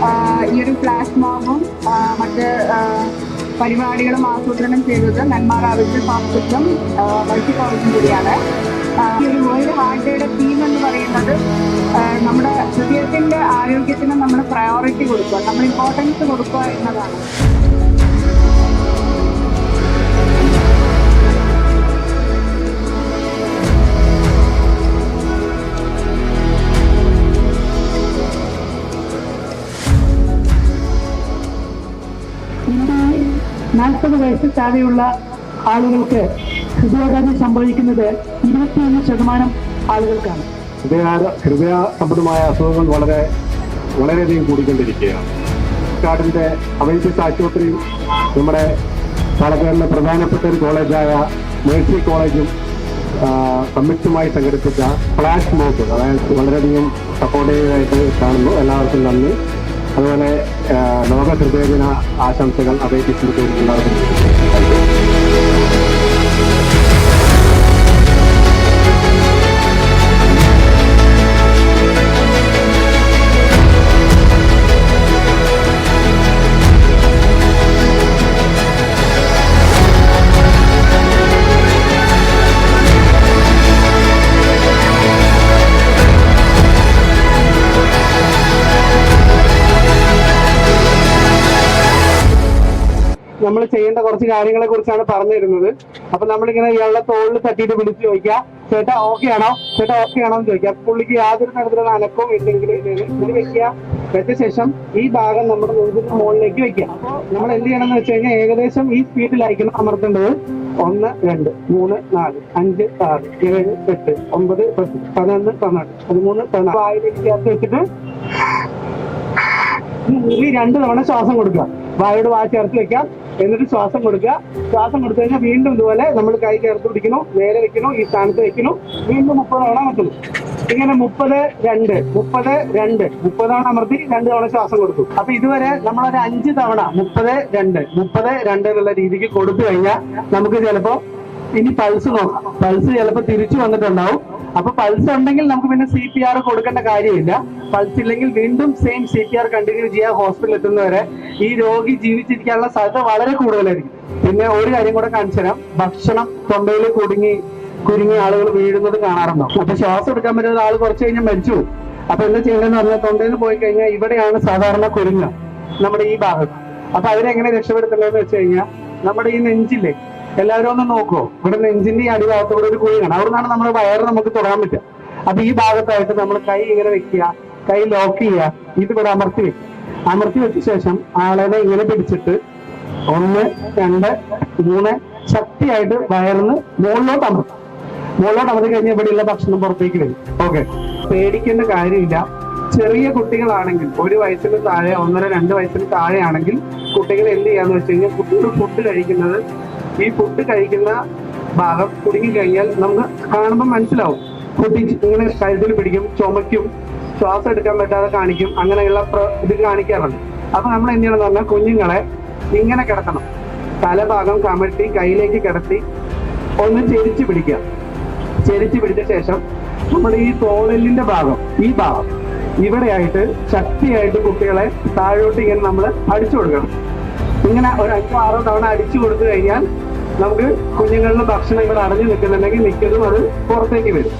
Flash മോബും മറ്റ് പരിപാടികളും ആസൂത്രണം ചെയ്തത് നെന്മാറ ആവശ്യ ഹോസ്പിറ്റലും മൾട്ടി കോളേജും കൂടിയാണ്. ഈ ഒരു വേൾഡ് ഹാർട്ട് ഡേയുടെ തീം എന്ന് പറയുന്നത് നമ്മുടെ ഹൃദയത്തിന്റെ ആരോഗ്യത്തിന് നമ്മൾ പ്രയോറിറ്റി കൊടുക്കുക നമ്മൾ ഇമ്പോർട്ടൻസ് കൊടുക്കുക എന്നതാണ്. ഇന്ത്യയിൽ നാൽപ്പത് വയസ്സിൽ താഴെയുള്ള ആളുകൾക്ക് ഹൃദയാഘാതം സംഭവിക്കുന്നത് ഇരുപത്തിയൊന്ന് ശതമാനം ആളുകൾക്കാണ്. ഹൃദയ ഹൃദയ സംബന്ധമായ അസുഖങ്ങൾ വളരെ വളരെയധികം കൂടിക്കൊണ്ടിരിക്കുകയാണ്. കാടിന്റെ അവൈദ്യത്തെ ആശുപത്രി നമ്മുടെ പാലക്കാടിലെ പ്രധാനപ്പെട്ട ഒരു കോളേജായ മേഴ്സി കോളേജും സംയുക്തമായി സംഘടിപ്പിച്ച ഫ്ലാഷ് മോക്ക് അതായത് വളരെയധികം സപ്പോർട്ടീവായിട്ട് കാണുന്നു. എല്ലാവർക്കും നന്ദി. അതുപോലെ ലോക ഹൃദയദിന ആശംസകൾ അവൈദ്യസിന് നമ്മൾ ചെയ്യേണ്ട കുറച്ച് കാര്യങ്ങളെ കുറിച്ചാണ് പറഞ്ഞു തരുന്നത് അപ്പൊ നമ്മളിങ്ങനെ ഇയാളുടെ തോളിൽ തട്ടിയിട്ട് വിളിച്ചു ചോദിക്കുക. ചേട്ടാ ഓക്കെ ആണോ? ചേട്ടാ ഓക്കെ ആണോ എന്ന് ചോദിക്കുക. അപ്പൊ പുള്ളിക്ക് യാതൊരു തരത്തിലുള്ള അനക്കവും ഇല്ലെങ്കിൽ ഇത് വെക്കുക. വെച്ച ശേഷം ഈ ഭാഗം നമ്മുടെ നെഞ്ചിന് മുകളിലേക്ക് വെക്കുക. നമ്മൾ എന്ത് ചെയ്യണം എന്ന് വെച്ച് കഴിഞ്ഞാൽ ഏകദേശം ഈ സ്പീഡിലായിരിക്കണം അമർത്തേണ്ടത്. ഒന്ന് രണ്ട് മൂന്ന് നാല് അഞ്ച് ആറ് ഏഴ് എട്ട് ഒമ്പത് പത്ത് പതിനൊന്ന് പന്ത്രണ്ട് പതിമൂന്ന് പതിനാല്. വായിലേക്ക് വെച്ചിട്ട് ഈ രണ്ട് തവണ ശ്വാസം കൊടുക്കുക. വായോട് വാ ചേർത്ത് വെക്കാം എന്നിട്ട് ശ്വാസം കൊടുക്കുക. ശ്വാസം കൊടുത്തു കഴിഞ്ഞാൽ വീണ്ടും ഇതുപോലെ നമ്മൾ കൈ ചേർത്ത് പിടിക്കുന്നു നേരെ വെക്കുന്നു ഈ സ്ഥാനത്ത് വെക്കുന്നു. വീണ്ടും മുപ്പത് തവണ അമർത്തുന്നു. ഇങ്ങനെ മുപ്പത് രണ്ട് മുപ്പത് രണ്ട് മുപ്പത് തവണ അമർത്തി രണ്ട് തവണ ശ്വാസം കൊടുത്തു. അപ്പൊ ഇതുവരെ നമ്മളൊരു അഞ്ച് തവണ മുപ്പത് രണ്ട് മുപ്പത് രണ്ട് എന്നുള്ള രീതിക്ക് കൊടുത്തു കഴിഞ്ഞാൽ നമുക്ക് ചിലപ്പോ ഇനി പൾസ് നോക്കാം പൾസ് ചിലപ്പോൾ തിരിച്ചു വന്നിട്ടുണ്ടാവും. അപ്പൊ പൾസ് ഉണ്ടെങ്കിൽ നമുക്ക് പിന്നെ സി പി ആർ കൊടുക്കേണ്ട കാര്യമില്ല. പൾസ് ഇല്ലെങ്കിൽ വീണ്ടും same C P R continue ചെയ്യാൻ ഹോസ്പിറ്റലിൽ എത്തുന്നവരെ ഈ രോഗി ജീവിച്ചിരിക്കാനുള്ള സാധ്യത വളരെ കൂടുതലായിരിക്കും. പിന്നെ ഒരു കാര്യം കൂടെ കാണിച്ചു തരാം. ഭക്ഷണം തൊണ്ടയിൽ കുടുങ്ങി കുരുങ്ങി ആളുകൾ വീഴുന്നത് കാണാറുണ്ടോ? അപ്പൊ ശ്വാസം എടുക്കാൻ പറ്റുന്ന ആൾ കുറച്ച് കഴിഞ്ഞാൽ മരിച്ചു. അപ്പൊ എന്താ ചെയ്യേണ്ടതെന്ന് പറഞ്ഞാൽ തൊണ്ടയിൽ പോയി കഴിഞ്ഞാൽ ഇവിടെയാണ് സാധാരണ കുരുങ്ങ നമ്മുടെ ഈ ഭാഗത്ത്. അപ്പൊ അവരെങ്ങനെ രക്ഷപ്പെടുത്തുന്നതെന്ന് വെച്ച് കഴിഞ്ഞാൽ നമ്മുടെ ഈ നെഞ്ചില്ലേ എല്ലാവരും ഒന്ന് നോക്കുമോ ഇവിടെ നെഞ്ചിന്റെ ഈ അടിഭാഗത്ത് കൂടെ ഒരു കുഴി കാണാം. അവിടെ നിന്നാണ് നമ്മുടെ വയറ് നമുക്ക് തൊടാൻ പറ്റുക. അപ്പൊ ഈ ഭാഗത്തായിട്ട് നമ്മൾ കൈ ഇങ്ങനെ വെക്കുക കൈ ലോക്ക് ചെയ്യുക ഇത് ഇവിടെ അമർത്തി വെക്കുക. അമർത്തി വെച്ച ശേഷം ആളെ ഇങ്ങനെ പിടിച്ചിട്ട് ഒന്ന് രണ്ട് മൂന്ന് ശക്തിയായിട്ട് വയറിന് മുകളിലോട്ട് അമർത്തും. മുകളിലോട്ട് അമർത്തി കഴിഞ്ഞാൽ ഇവിടെയുള്ള ഭക്ഷണം പുറത്തേക്ക് വരും. ഓക്കെ പേടിക്കേണ്ട കാര്യമില്ല. ചെറിയ കുട്ടികളാണെങ്കിൽ ഒരു വയസ്സിന് താഴെ ഒന്നര രണ്ട് വയസ്സിന് താഴെയാണെങ്കിൽ കുട്ടികൾ എന്ത് ചെയ്യാന്ന് വെച്ച് കഴിഞ്ഞാൽ കുട്ടികൾ ഫുഡ് കഴിക്കുന്നത് ഈ ഫുഡ് കഴിക്കുന്ന ഭാഗം കുടുങ്ങി കഴിഞ്ഞാൽ നമുക്ക് കാണുമ്പോൾ മനസ്സിലാവും. ഫുഡ് ഇങ്ങനെ കഴുതിൽ പിടിക്കും ചുമയ്ക്കും ശ്വാസം എടുക്കാൻ പറ്റാതെ കാണിക്കും അങ്ങനെയുള്ള ഇത് കാണിക്കാറുണ്ട്. അപ്പൊ നമ്മൾ എന്ത് ചെയ്യണം പറഞ്ഞാൽ കുഞ്ഞുങ്ങളെ ഇങ്ങനെ കിടക്കണം. തലഭാഗം കമഴ്ത്തി കയ്യിലേക്ക് കിടത്തി ഒന്ന് ചെരിച്ചു പിടിക്കുക. ചെരിച്ചു പിടിച്ച ശേഷം നമ്മുടെ ഈ തോളലിന്റെ ഭാഗം ഈ ഭാഗം ഇവിടെയായിട്ട് ശക്തിയായിട്ട് കുട്ടികളെ താഴോട്ട് ഇങ്ങനെ നമ്മൾ അടിച്ചു കൊടുക്കണം. ഇങ്ങനെ ഒരു അഞ്ചോ ആറോ തവണ അടിച്ചു കൊടുത്തു കഴിഞ്ഞാൽ നമുക്ക് കുഞ്ഞുങ്ങളുടെ ഭക്ഷണം ഇവിടെ അടഞ്ഞു നിൽക്കുന്നുണ്ടെങ്കിൽ മിക്കതും അത് പുറത്തേക്ക് വരും.